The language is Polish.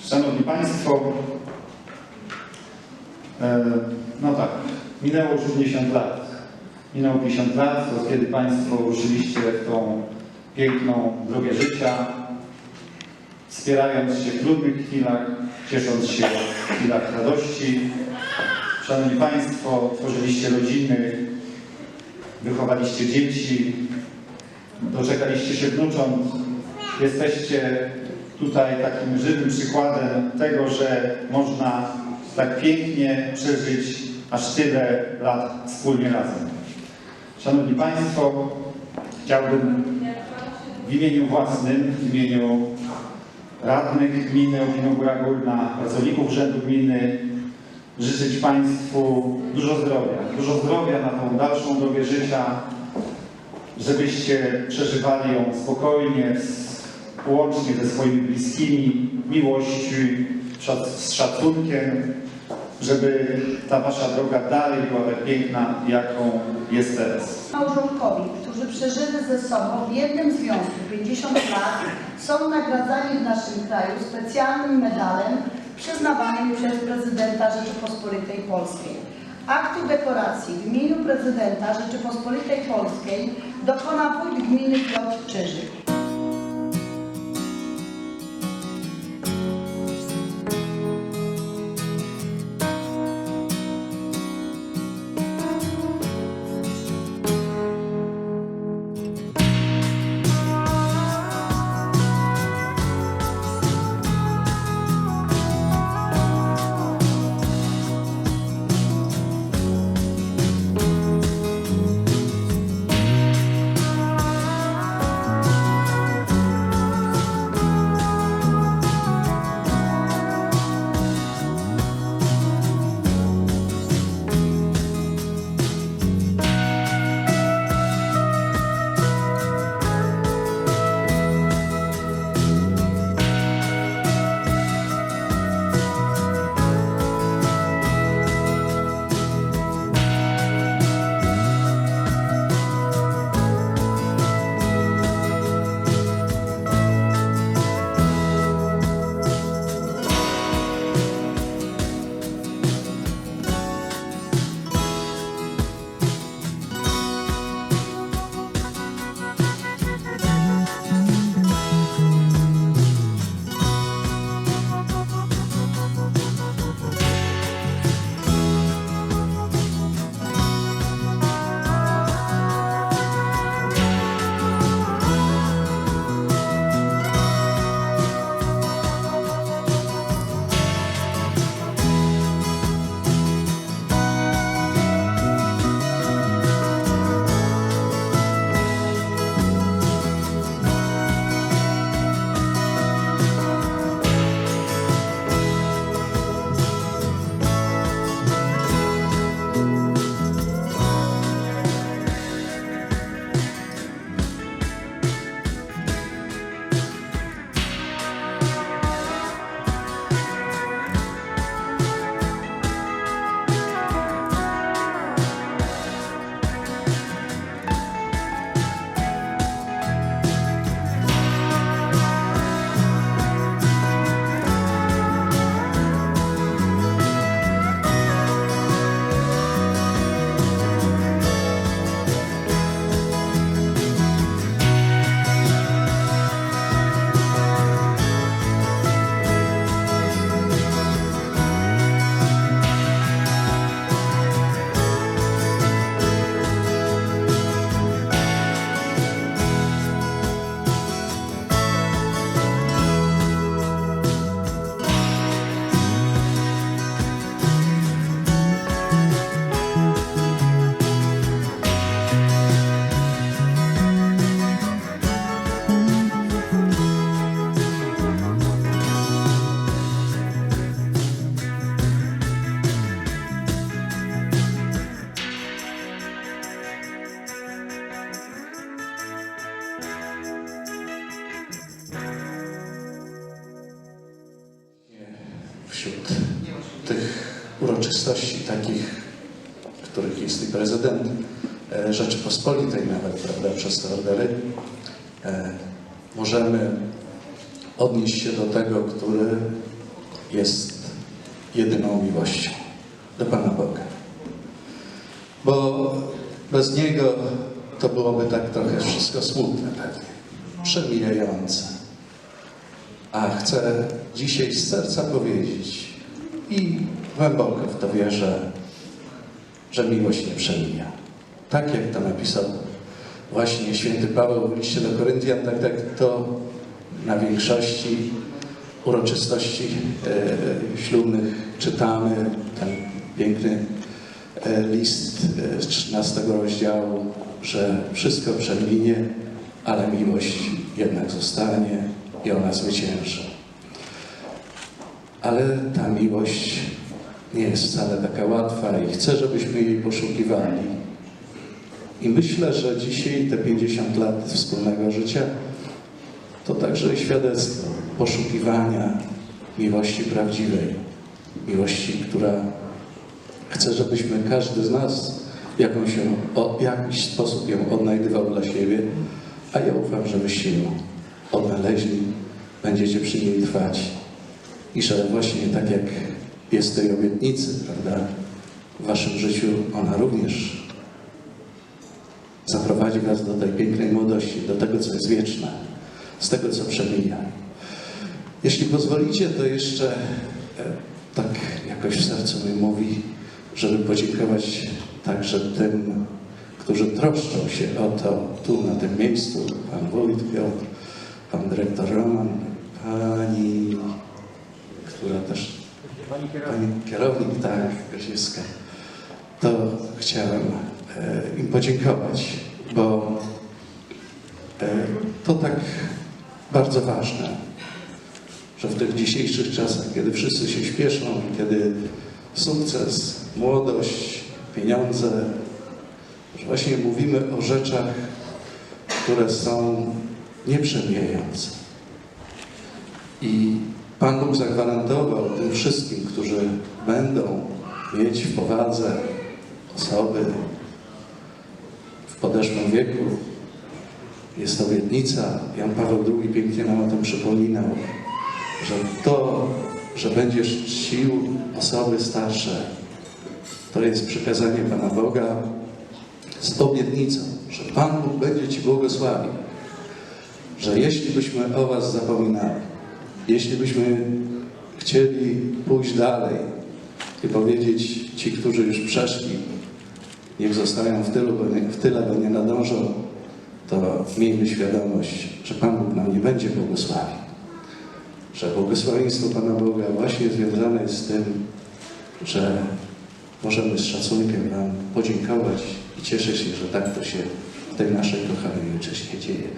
Szanowni Państwo, e, no tak, minęło już 50 lat. Minęło 50 lat, od kiedy Państwo ruszyliście w tą piękną drogę życia, wspierając się w trudnych chwilach, ciesząc się w chwilach radości. Szanowni Państwo, tworzyliście rodziny, wychowaliście dzieci, doczekaliście się wnucząt. Jesteście tutaj takim żywym przykładem tego, że można tak pięknie przeżyć aż tyle lat wspólnie razem. Szanowni Państwo, chciałbym w imieniu własnym, w imieniu radnych gminy Opinii Góra Górna, pracowników Urzędu Gminy życzyć Państwu dużo zdrowia. Dużo zdrowia na tą dalszą drogę życia, żebyście przeżywali ją spokojnie, łącznie ze swoimi bliskimi, szac- z szacunkiem, żeby ta Wasza droga dalej była tak piękna, jaką jest teraz. Małżonkowie, którzy przeżyli ze sobą w jednym związku 50 lat, są nagradzani w naszym kraju specjalnym medalem przyznawanym przez prezydenta Rzeczypospolitej Polskiej. Aktu dekoracji w imieniu prezydenta Rzeczypospolitej Polskiej dokona wójt gminy Piotr Czyżyk. Wśród tych uroczystości takich, których jest i prezydent e, Rzeczypospolitej nawet, prawda, przez te ordery, e, możemy odnieść się do tego, który jest jedyną miłością do Pana Boga. Bo bez Niego to byłoby tak trochę wszystko smutne pewnie, przemijające. A chcę dzisiaj z serca powiedzieć i głęboko w to wierzę, że miłość nie przemija. Tak jak to napisał właśnie święty Paweł w liście do Koryntian, tak, tak to na większości uroczystości e, ślubnych czytamy ten piękny e, list e, z 13 rozdziału, że wszystko przeminie, ale miłość jednak zostanie i ona zwycięży. Ale ta miłość nie jest wcale taka łatwa i chcę, żebyśmy jej poszukiwali. I myślę, że dzisiaj te 50 lat wspólnego życia to także świadectwo poszukiwania miłości prawdziwej. Miłości, która chce, żebyśmy każdy z nas jakąś o, jakiś sposób ją odnajdywał dla siebie, a ja ufam, że wyście ją odnaleźli, będziecie przy niej trwać i że właśnie tak jak jest tej obietnicy, prawda, w waszym życiu ona również zaprowadzi was do tej pięknej młodości, do tego, co jest wieczne, z tego, co przemija. Jeśli pozwolicie, to jeszcze e, tak jakoś w sercu mi mówi, żeby podziękować także tym, którzy troszczą się o to tu na tym miejscu. Pan wójt Piotr, pan dyrektor Roman, pani, która też, pani kierownik, tak, Gosiewska. To chciałem e, im podziękować, bo e, to tak bardzo ważne, że w tych dzisiejszych czasach, kiedy wszyscy się śpieszą, kiedy sukces, młodość, pieniądze, że właśnie mówimy o rzeczach, które są nieprzemijające. I Pan Bóg zagwarantował tym wszystkim, którzy będą mieć w powadze osoby w podeszłym wieku, jest obietnica, Jan Paweł II pięknie nam o tym przypominał, że to, że będziesz czcił osoby starsze, to jest przykazanie Pana Boga z obietnicą, że Pan Bóg będzie Ci błogosławił, że jeśli byśmy o Was zapominali, jeśli byśmy chcieli pójść dalej i powiedzieć ci, którzy już przeszli, niech zostają w, tylu, bo nie, w tyle, bo nie nadążą, to miejmy świadomość, że Pan Bóg nam nie będzie błogosławił. Że błogosławieństwo Pana Boga właśnie związane jest z tym, że możemy z szacunkiem Wam podziękować i cieszę się, że tak to się w tej naszej kochanej ojczyźnie dzieje.